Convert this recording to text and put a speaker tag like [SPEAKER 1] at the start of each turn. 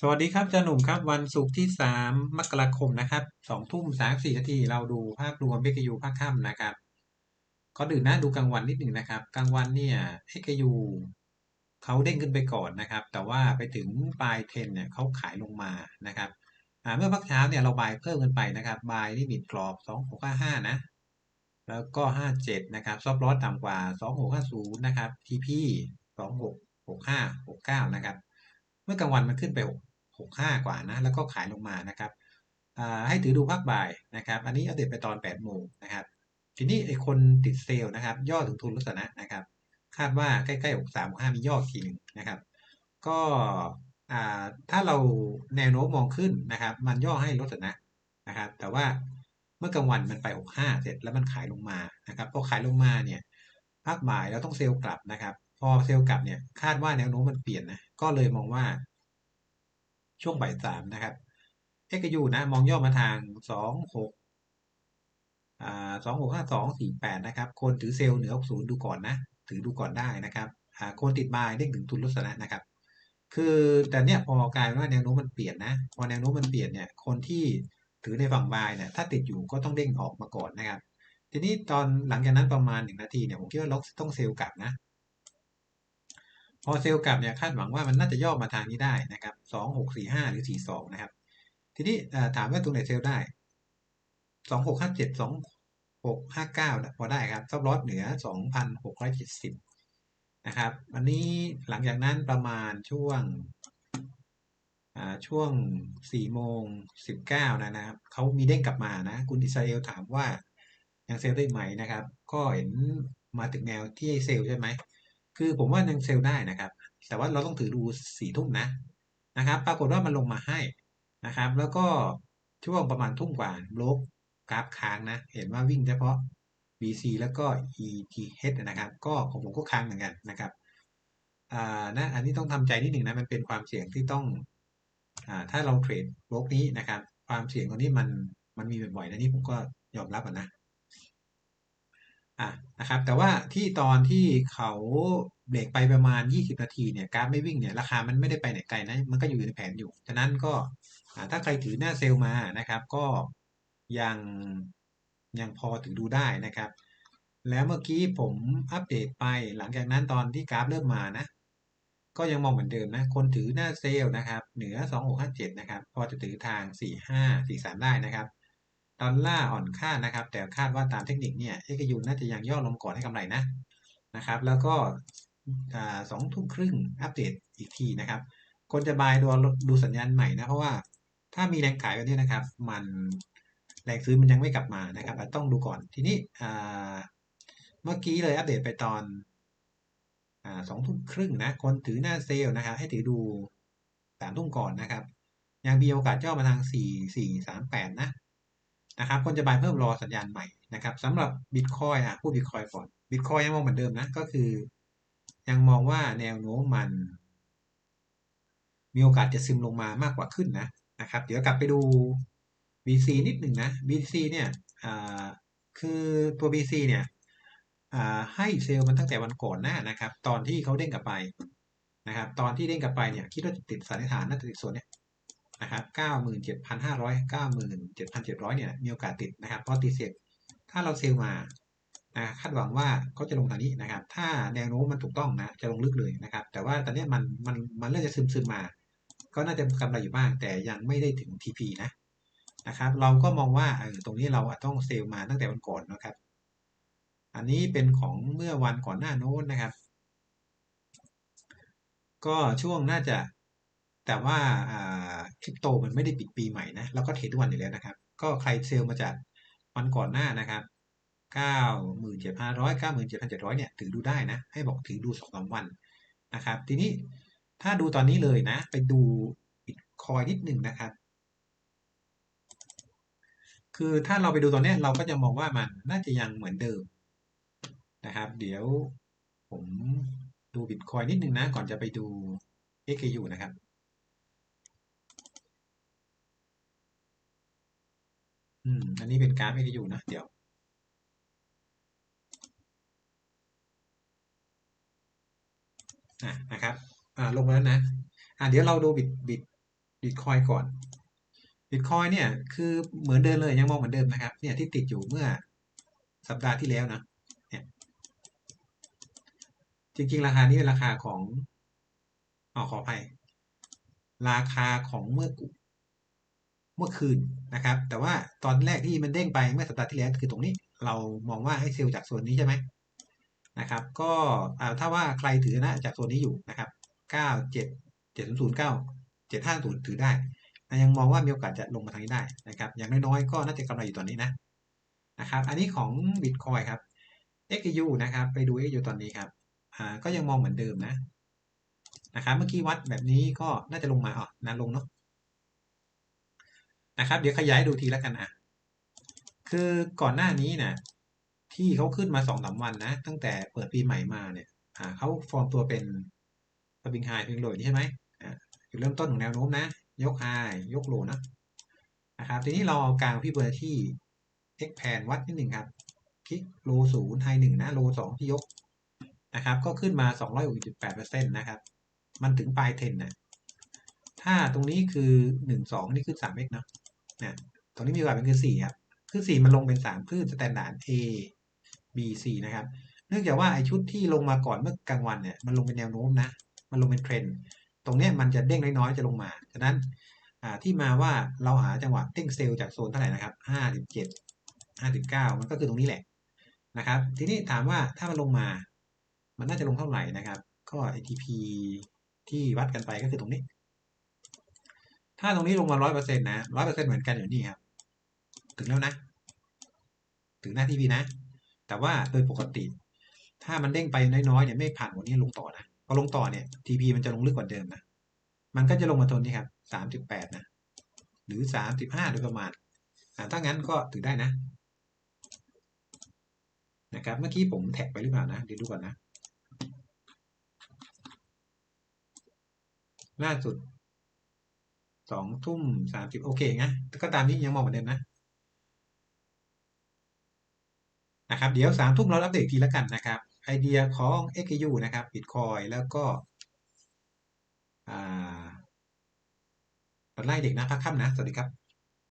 [SPEAKER 1] สวัสดีครับอาจาหนุ่มครับ วันศุกร์ที่สามมกราคมนะครับสองทุ่มสามสี่นาทีเราดูภาพรวมเบกยูภาคค่ำนะครับก็ดื่นนะดูกลางวันนิดหนึ่งนะครับ กลางวันเนี่ยเอกยูเขาเด้งขึ้นไปก่อนนะครับ แต่ว่าไปถึงปลายเทนเนี่ยเขาขายลงมานะครับเมื่อพักเช้าเนี่ยเราบายเพิ่มกันไปนะครับบายลิมิตกรอบสองหกห้าห้านะ แล้วก็ห้าเจ็ดนะครับซอฟต์ลอสต่ำกว่าสองหกห้าศูนย์นะครับทีพีสองหกหกห้าหกเก้านะครับ เมื่อกลางวันมันขึ้นไป หกหกว่านะแล้วก็ขายลงมานะครับให้ถือดูภาคบ่ายนะครับ อันนี้อัปเดตไปตอน8โมงนะครับ ทีนี้ไอ้คนติดเซลล์นะครับ ย่อถึงทุนลักษณะนะครับ คาดว่าใกล้ๆ6 3 5มีย่อทีหนึ่งนะครับ ก็ถ้าเราแนวโน้มมองขึ้นนะครับ มันย่อให้ลักษณะนะครับ แต่ว่าเมื่อกลางวันมันไป 65 เสร็จแล้วมันขายลงมานะครับพอขายลงมาเนี่ยภาคบ่ายเราต้องเซลล์กลับนะครับ พอเซลล์กลับเนี่ยคาดว่าแนวโน้มมันเปลี่ยนนะก็เลยมองว่า ช่วงบ่ายสามนะครับเอกยูนะ มองย่อมาทางสองหกอ่าสองหกห้าสองสี่แปดนะครับ คนถือเซลล์เหนือศูนย์ดูก่อนนะ ถือดูก่อนได้นะครับอ่าคนติดบายเด้งถึงทุนลักษณะนะครับ คือแต่เนี้ยพอกลายว่าแนวโน้มมันเปลี่ยนนะ พอแนวโน้มมันเปลี่ยนเนี่ย คนที่ถือในฝั่งบายเนี่ย ถ้าติดอยู่ก็ต้องเด้งออกมาก่อนนะครับ ทีนี้ตอนหลังจากนั้นประมาณหนึ่งนาทีเนี่ย ผมคิดว่าล็อกต้องเซลล์กลับนะ พอเซลล์กลับเนี่ยคาดหวังว่ามันน่าจะย่อมาทางนี้ได้นะครับสองหกสี่ห้าหรือสี่สองนะครับ ทีนี้ถามว่าตรงไหนเซลล์ได้สองหกห้าเจ็ดสองหกห้าเก้าพอได้ครับซับลอสเหนือสองพันหกร้อยเจ็ดสิบนะครับวันนี้หลังจากนั้นประมาณช่วงช่วงสี่โมงสิบเก้านะครับเขามีเด้งกลับมานะ คุณอิสราเอลถามว่ายังเซลล์ได้ไหมนะครับ ก็เห็นมาถึงแนวที่เซลล์ใช่ไหม คือผมว่ายังเซลล์ได้นะครับ แต่ว่าเราต้องถือดูสี่ทุ่มนะนะครับ ปรากฏว่ามันลงมาให้นะครับ แล้วก็ช่วงประมาณทุ่มกว่าลบกราฟค้างนะ เห็นว่าวิ่งเฉพาะ BC แล้วก็ ETH นะครับ ก็ของผมก็ค้างเหมือนกันนะครับอ่านะอันนี้ต้องทำใจนิดหนึ่งนะ มันเป็นความเสี่ยงที่ต้องอ่าถ้าเราเทรดบล็อกนี้นะครับ ความเสี่ยงตรงนี้มันมันมีบ่อยๆนะนี่ผมก็ยอมรับนะ อะนะครับแต่ว่าที่ตอนที่เขาเบรกไปประมาณ 20 นาทีเนี่ยกราฟไม่วิ่งเนี่ยราคามันไม่ได้ไปไหนไกลนะมันก็อยู่ในแผนอยู่ฉะนั้นก็ถ้าใครถือหน้าเซลล์มานะครับ ก็ยังยังพอถือดูได้นะครับ แล้วเมื่อกี้ผมอัปเดตไปหลังจากนั้นตอนที่กราฟเริ่มมานะ ก็ยังมองเหมือนเดิมนะ คนถือหน้าเซลล์นะครับ เหนือ 2657 นะครับ พอจะถือทาง 45 43 ได้นะครับ ดอลลาร์อ่อนค่านะครับ แต่คาดว่าตามเทคนิคเนี่ยเอกยูน่าจะยังย่อลงก่อนให้กำไรนะนะครับ แล้วก็สองทุ่มครึ่งอัปเดตอีกทีนะครับคนจะบายดูดูสัญญาณใหม่นะ เพราะว่าถ้ามีแรงขายแบบนี้นะครับ มันแรงซื้อมันยังไม่กลับมานะครับต้องดูก่อนทีนี้เมื่อกี้เลยอัปเดตไปตอนสองทุ่มครึ่งนะ คนถือหน้าเซลล์นะครับ ให้ถือดูสามทุ่มก่อนนะครับ ยังมีโอกาสย่อมาทางสี่สี่สามแปดนะ นะครับคนจะบายเพิ่มรอสัญญาณใหม่นะครับสำหรับบิตคอยอะผู้บิตคอยก่อนบิตคอยยังมองเหมือนเดิมนะ ก็คือ ยังมองว่าแนวโน้มมัน มีโอกาสจะซึมลงมามากกว่าขึ้นนะนะครับ เดี๋ยวกลับไปดู BC นิดหนึ่งนะ BC เนี่ยคือตัว BC เนี่ยให้เซลล์มันตั้งแต่วันก่อนหน้านะครับ ตอนที่เขาเด้งกลับไปนะครับ ตอนที่เด้งกลับไปเนี่ยคิดว่าจะติดสันนิษฐานน่าจะติดส่วนเนี้ย นะครับเก้าหมื่นเจ็ดพันห้าร้อยเก้าหมื่นเจ็ดพันเจ็ดร้อยเนี่ยมีโอกาสติดนะครับเพราะติดเสร็จถ้าเราเซลล์มาคาดหวังว่าเขาจะลงทางนี้นะครับ ถ้าแนวโน้มมันถูกต้องนะจะลงลึกเลยนะครับ แต่ว่าตอนนี้มันมันมันเริ่มจะซึมซึมมา ก็น่าจะกำไรอยู่บ้าง แต่ยังไม่ได้ถึง TP นะนะครับ เราก็มองว่าตรงนี้เราต้องเซลล์มาตั้งแต่วันก่อนนะครับ อันนี้เป็นของเมื่อวันก่อนหน้าโน้นนะครับ ก็ช่วงน่าจะ แต่ว่าคริปโตมันไม่ได้ปิดปีใหม่นะเราก็เทรดทุกวันอยู่แล้วนะครับ ก็ใครเซลล์มาจากวันก่อนหน้านะครับเก้าหมื่นเจ็ดพันร้อยเก้าหมื่นเจ็ดพันเจ็ดร้อยเนี่ยถือดูได้นะ ให้บอกถือดูสองสามวันนะครับ ทีนี้ถ้าดูตอนนี้เลยนะ ไปดูบิตคอยนิดหนึ่งนะครับ คือถ้าเราไปดูตอนนี้เราก็จะมองว่ามันน่าจะยังเหมือนเดิมนะครับ เดี๋ยวผมดูบิตคอยนิดหนึ่งนะ ก่อนจะไปดู XKU นะครับ อืม อันนี้เป็นกราฟไม่ได้อยู่นะ เดี๋ยวอะนะครับ อ่า ลงแล้วนะ อ่าเดี๋ยวเราดูบิตบิตบิตคอยก่อน บิตคอยเนี่ย คือเหมือนเดิมเลย ยังมองเหมือนเดิมนะครับ เนี่ยที่ติดอยู่เมื่อสัปดาห์ที่แล้วนะ เนี่ย จริง ๆ ราคานี้เป็นราคาของอ๋อขออภัย ราคาของเมื่อ เมื่อคืนนะครับ แต่ว่าตอนแรกที่มันเด้งไปเมื่อสัปดาห์ที่แล้วคือตรงนี้เรามองว่าให้เซลล์จากโซนนี้ใช่ไหมนะครับ ก็ถ้าว่าใครถือนะจากโซนนี้อยู่นะครับเก้าเจ็ดเจ็ดศูนย์ศูนย์เก้าเจ็ดห้าศูนย์ถือได้ยังมองว่ามีโอกาสจะลงมาทางนี้ได้นะครับ อย่างน้อยๆก็น่าจะกำไรอยู่ตอนนี้นะนะครับ อันนี้ของบิตคอยครับ XU นะครับ ไปดู XU ตอนนี้ครับอ่าก็ยังมองเหมือนเดิมนะนะครับ เมื่อกี้วัดแบบนี้ก็น่าจะลงมาอ๋อนะลงเนาะ นะครับ เดี๋ยวขยายดูทีล้วกันนะคือก่อนหน้านี้นะที่เขาขึ้นมาสองสาวันนะ ตั้งแต่เปิดปีใหม่มาเนี่ย อ่าเขาฟอร์มตัวเป็นสปริงไฮเพิงโหลดใช่ไหมอ่าจุดเริ่มต้นของแนวโน้มนะ ยกไฮยกโลนะนะครับ ทีนี้เราเอากลางพี่เบอร์ที่ x แพนวัดนิดหนึ่งครับ คลิกโลศูนย์ไฮหนึ่งนะโลสองที่ยกนะครับ ก็ขึ้นมาสองร้อยหกสิบแปดเปอร์เซ็นต์นะครับ มันถึงปลายเทนนะถ้าตรงนี้คือหนึ่งสองนี่ขึ้นสามเอ็กนะ นี่ยตรงนี้มีโอกาสเป็นคือสี่ครับคือสี่มันลงเป็นสามคลื่นสแตนดาร์ด A B C นะครับ เนื่องจากว่าไอชุดที่ลงมาก่อนเมื่อกลางวันเนี่ยมันลงเป็นแนวโน้มนะ มันลงเป็นเทรนด์ตรงนี้มันจะเด้งน้อยๆจะลงมาฉะนั้นที่มาว่าเราหาจังหวะเด้งเซลล์จากโซนเท่าไหร่นะครับห้าสิบเจ็ดห้าสิบเก้ามันก็คือตรงนี้แหละนะครับ ทีนี้ถามว่าถ้ามันลงมา มันน่าจะลงเท่าไหร่นะครับ ก็ ATP ที่วัดกันไปก็คือตรงนี้ ถ้าตรงนี้ลงมาร้อยเปอร์เซ็นต์นะร้อยเปอร์เซ็นต์เหมือนกันอยู่นี่ครับ ถึงแล้วนะ ถึงหน้าทีพีนะ แต่ว่าโดยปกติ ถ้ามันเด้งไปน้อยๆเนี่ยไม่ผ่านวันนี้ลงต่อนะพอลงต่อเนี่ย TP มันจะลงลึกกว่าเดิมนะ มันก็จะลงมาตรงนี้ครับสามสิบแปดนะ หรือสามสิบห้าโดยประมาณถ้างั้นก็ถือได้นะนะครับ เมื่อกี้ผมแท็กไปหรือเปล่านะเดี๋ยวดูก่อนนะ ล่าสุด สองทุ่มสามสิบโอเคไงก็ตามนี้ยังมองเหมือนเดิมนะนะครับเดี๋ยวสามทุ่มเราอัปเดตทีละกันนะครับไอเดียของ XU นะครับ Bitcoin แล้วก็อ่าไล่เด็กนะพักค่ำนะ สวัสดีครับ